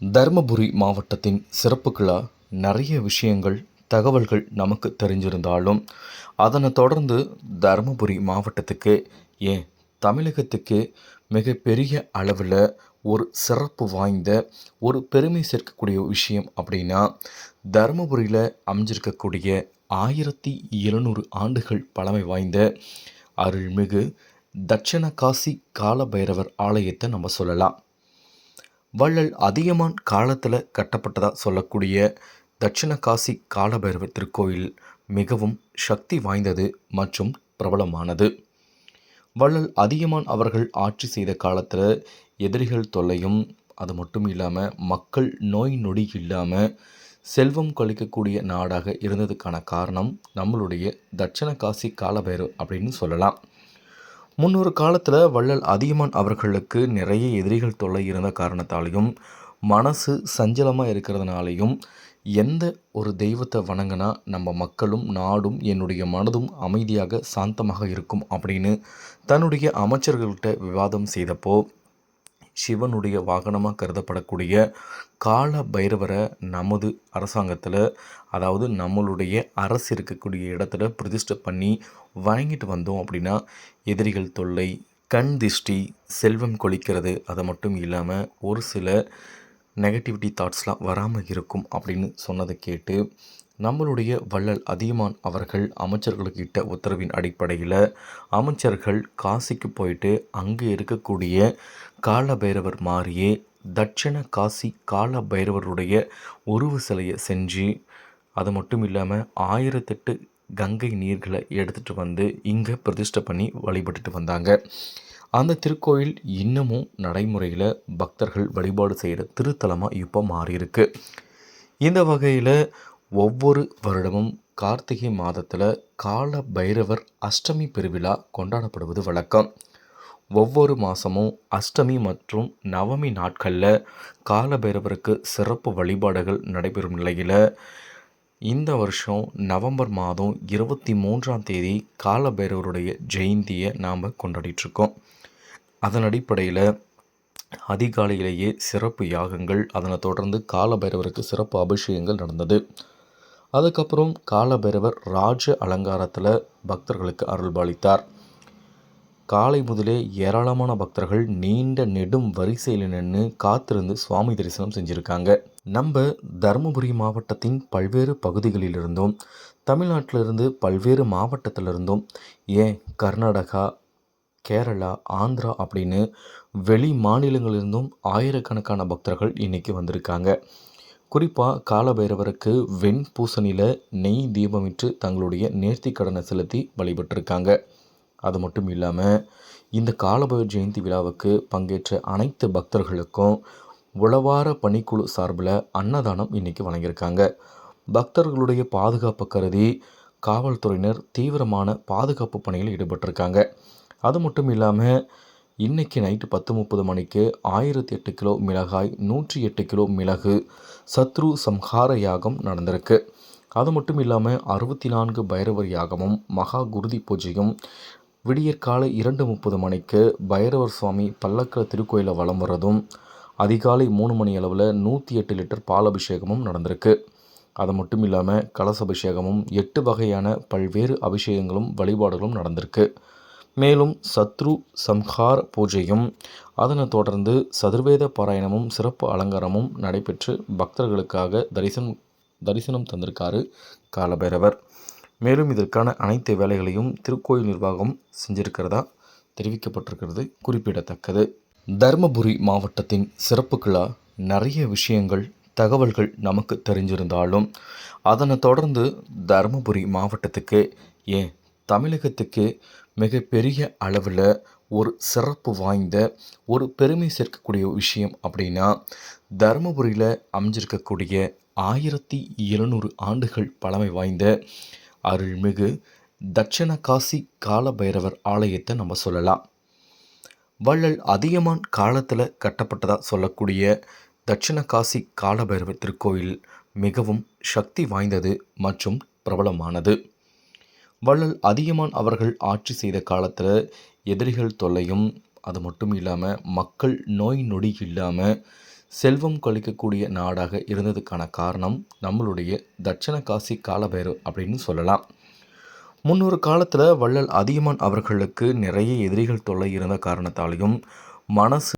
தருமபுரி மாவட்டத்தின் சிறப்புகளாக நிறைய விஷயங்கள் தகவல்கள் நமக்கு தெரிஞ்சிருந்தாலும் அதனை தொடர்ந்து தருமபுரி மாவட்டத்துக்கு ஏன் தமிழகத்துக்கு மிகப்பெரிய அளவில் ஒரு சிறப்பு வாய்ந்த ஒரு பெருமை சேர்க்கக்கூடிய விஷயம் அப்படின்னா தருமபுரியில் அமைஞ்சிருக்கக்கூடிய ஆயிரத்தி எழுநூறு ஆண்டுகள் பழமை வாய்ந்த அருள்மிகு தட்சண காசி காலபைரவர் ஆலயத்தை நம்ம சொல்லலாம். வள்ளல் அதியமான் காலத்தில் கட்டப்பட்டதாக சொல்லக்கூடிய தட்சிண காசி காலபைரவர் திருக்கோயில் மிகவும் சக்தி வாய்ந்தது மற்றும் பிரபலமானது. வள்ளல் அதியமான் அவர்கள் ஆட்சி செய்த காலத்தில் எதிரிகள் தொல்லையும் அது மட்டும் இல்லாமல் மக்கள் நோய் நொடி இல்லாமல் செல்வம் கொளிக்கக்கூடிய நாடாக இருந்ததுக்கான காரணம் நம்மளுடைய தட்சிண காசி அப்படின்னு சொல்லலாம். முன்னொரு காலத்தில் வள்ளல் அதியமான் அவர்களுக்கு நிறைய எதிரிகள் தொல்லை இருந்த காரணத்தாலையும் மனசு சஞ்சலமாக இருக்கிறதுனாலையும் எந்த ஒரு தெய்வத்தை வணங்கினா நம்ம மக்களும் நாடும் என்னுடைய மனதும் அமைதியாக சாந்தமாக இருக்கும் அப்படின்னு தன்னுடைய அமைச்சர்கள்கிட்ட விவாதம் செய்தப்போ சிவனுடைய வாகனமாக கருதப்படக்கூடிய கால பைரவரை நமது அரசாங்கத்தில் அதாவது நம்மளுடைய அரசு இருக்கக்கூடிய இடத்துல பிரதிஷ்டை பண்ணி வழங்கிட்டு வந்தோம் அப்படின்னா எதிரிகள் தொல்லை கண் திஷ்டி செல்வம் கொளிக்கிறது அதை மட்டும் இல்லாமல் ஒரு சில நெகட்டிவிட்டி தாட்ஸ்லாம் வராமல் இருக்கும் அப்படின்னு சொன்னதை கேட்டு நம்மளுடைய வள்ளல் அதியமான் அவர்கள் அமைச்சர்களுக்கு இட்ட உத்தரவின் அடிப்படையில் அமைச்சர்கள் காசிக்கு போயிட்டு அங்கே இருக்கக்கூடிய காலபைரவர் மாறியே தட்சிண காசி கால பைரவருடைய உருவ சிலையை செஞ்சு அது மட்டும் இல்லாமல் ஆயிரத்தெட்டு கங்கை நீர்களை எடுத்துகிட்டு வந்து இங்கே பிரதிஷ்டை பண்ணி வழிபட்டுட்டு வந்தாங்க. அந்த திருக்கோயில் இன்னமும் நடைமுறையில் பக்தர்கள் வழிபாடு செய்கிற திருத்தலமாக இப்போ மாறியிருக்கு. இந்த வகையில் ஒவ்வொரு வருடமும் கார்த்திகை மாதத்தில் கால பைரவர் அஷ்டமி பெருவிழா கொண்டாடப்படுவது வழக்கம். ஒவ்வொரு மாதமும் அஷ்டமி மற்றும் நவமி நாட்களில் கால பைரவருக்கு சிறப்பு வழிபாடுகள் நடைபெறும் நிலையில் இந்த வருஷம் நவம்பர் மாதம் இருபத்தி மூன்றாம் தேதி கால பைரவருடைய ஜெயந்தியை நாம் கொண்டாடிட்டுருக்கோம் அதன் அடிப்படையில் அதிகாலையிலேயே சிறப்பு யாகங்கள் அதனை தொடர்ந்து காலபைரவருக்கு சிறப்பு அபிஷேகங்கள் நடந்தது. அதுக்கப்புறம் காலபைரவர் ராஜ அலங்காரத்தில் பக்தர்களுக்கு அருள்பாலித்தார். காலை முதலே ஏராளமான பக்தர்கள் நீண்ட நெடும் வரிசையில் நின்று காத்திருந்து சுவாமி தரிசனம் செஞ்சுருக்காங்க. நம்ம தருமபுரி மாவட்டத்தின் பல்வேறு பகுதிகளிலிருந்தும் தமிழ்நாட்டிலிருந்து பல்வேறு மாவட்டத்திலிருந்தும் ஏன் கர்நாடகா கேரளா ஆந்திரா அப்படின்னு வெளி மாநிலங்களிலிருந்தும் ஆயிரக்கணக்கான பக்தர்கள் இன்றைக்கி வந்திருக்காங்க. குறிப்பாக காலபைரவருக்கு வெண் பூசணியில் நெய் தீபமிட்டு தங்களுடைய நேர்த்தி கடனை செலுத்தி வழிபட்டிருக்காங்க. அது மட்டும் இல்லாமல் இந்த காலபைரவர் ஜெயந்தி விழாவுக்கு பங்கேற்ற அனைத்து பக்தர்களுக்கும் உளவார பணிக்குழு சார்பில் அன்னதானம் இன்றைக்கி வழங்கியிருக்காங்க. பக்தர்களுடைய பாதுகாப்பு கருதி காவல்துறையினர் தீவிரமான பாதுகாப்பு பணியில் ஈடுபட்டிருக்காங்க. அது மட்டும் இல்லாமல் இன்றைக்கி நைட்டு பத்து முப்பது மணிக்கு ஆயிரத்தி எட்டு கிலோ மிளகாய் நூற்றி எட்டு கிலோ மிளகு சத்ரு சம்ஹார யாகம் நடந்திருக்கு. அது மட்டும் இல்லாமல் அறுபத்தி நான்கு பைரவர் யாகமும் மகா குருதி பூஜையும் விடியற்காலை இரண்டு முப்பது மணிக்கு பைரவர் சுவாமி பல்லக்கில் திருக்கோயிலில் வலம் வர்றதும் அதிகாலை மூணு மணி அளவில் நூற்றி எட்டு லிட்டர் பால் அபிஷேகமும் நடந்திருக்கு. அது மட்டும் இல்லாமல் கலச அபிஷேகமும் எட்டு வகையான பல்வேறு அபிஷேகங்களும் வழிபாடுகளும் நடந்திருக்கு. மேலும் சத்ரு சம்ஹார் பூஜையும் அதனை தொடர்ந்து சதுர்வேத பாராயணமும் சிறப்பு அலங்காரமும் நடைபெற்று பக்தர்களுக்காக தரிசனம் தரிசனம் தந்திருக்காரு காலபைரவர். மேலும் இதற்கான அனைத்து வேலைகளையும் திருக்கோயில் நிர்வாகம் செஞ்சிருக்கிறதா தெரிவிக்கப்பட்டிருக்கிறது குறிப்பிடத்தக்கது. தருமபுரி மாவட்டத்தின் சிறப்புகளா நிறைய விஷயங்கள் தகவல்கள் நமக்கு தெரிஞ்சிருந்தாலும் அதனை தொடர்ந்து தருமபுரி மாவட்டத்துக்கு ஏன் தமிழகத்துக்கு மிகப்பெரிய அளவில் ஒரு சிறப்பு வாய்ந்த ஒரு பெருமை சேர்க்கக்கூடிய விஷயம் அப்படின்னா தருமபுரியில் அமைஞ்சிருக்கக்கூடிய ஆயிரத்தி எழுநூறு ஆண்டுகள் பழமை வாய்ந்த அருள்மிகு தட்சண காசி காலபைரவர் ஆலயத்தை நம்ம சொல்லலாம். வள்ளல் அதிகமான் காலத்தில் கட்டப்பட்டதாக சொல்லக்கூடிய தட்சிண காசி காலபைரவர் திருக்கோயில் மிகவும் சக்தி வாய்ந்தது மற்றும் பிரபலமானது. வள்ளல் அதிகமான் அவர்கள் ஆட்சி செய்த காலத்தில் எதிரிகள் தொல்லையும் அது மட்டும் இல்லாமல் மக்கள் நோய் நொடி இல்லாமல் செல்வம் கொளிக்கக்கூடிய நாடாக இருந்ததுக்கான காரணம் நம்மளுடைய தட்சண காசி காலபைரவ் அப்படின்னு சொல்லலாம். முன்னொரு காலத்தில் வள்ளல் அதியமான் அவர்களுக்கு நிறைய எதிரிகள் தொல்லை இருந்த காரணத்தாலையும் மனசு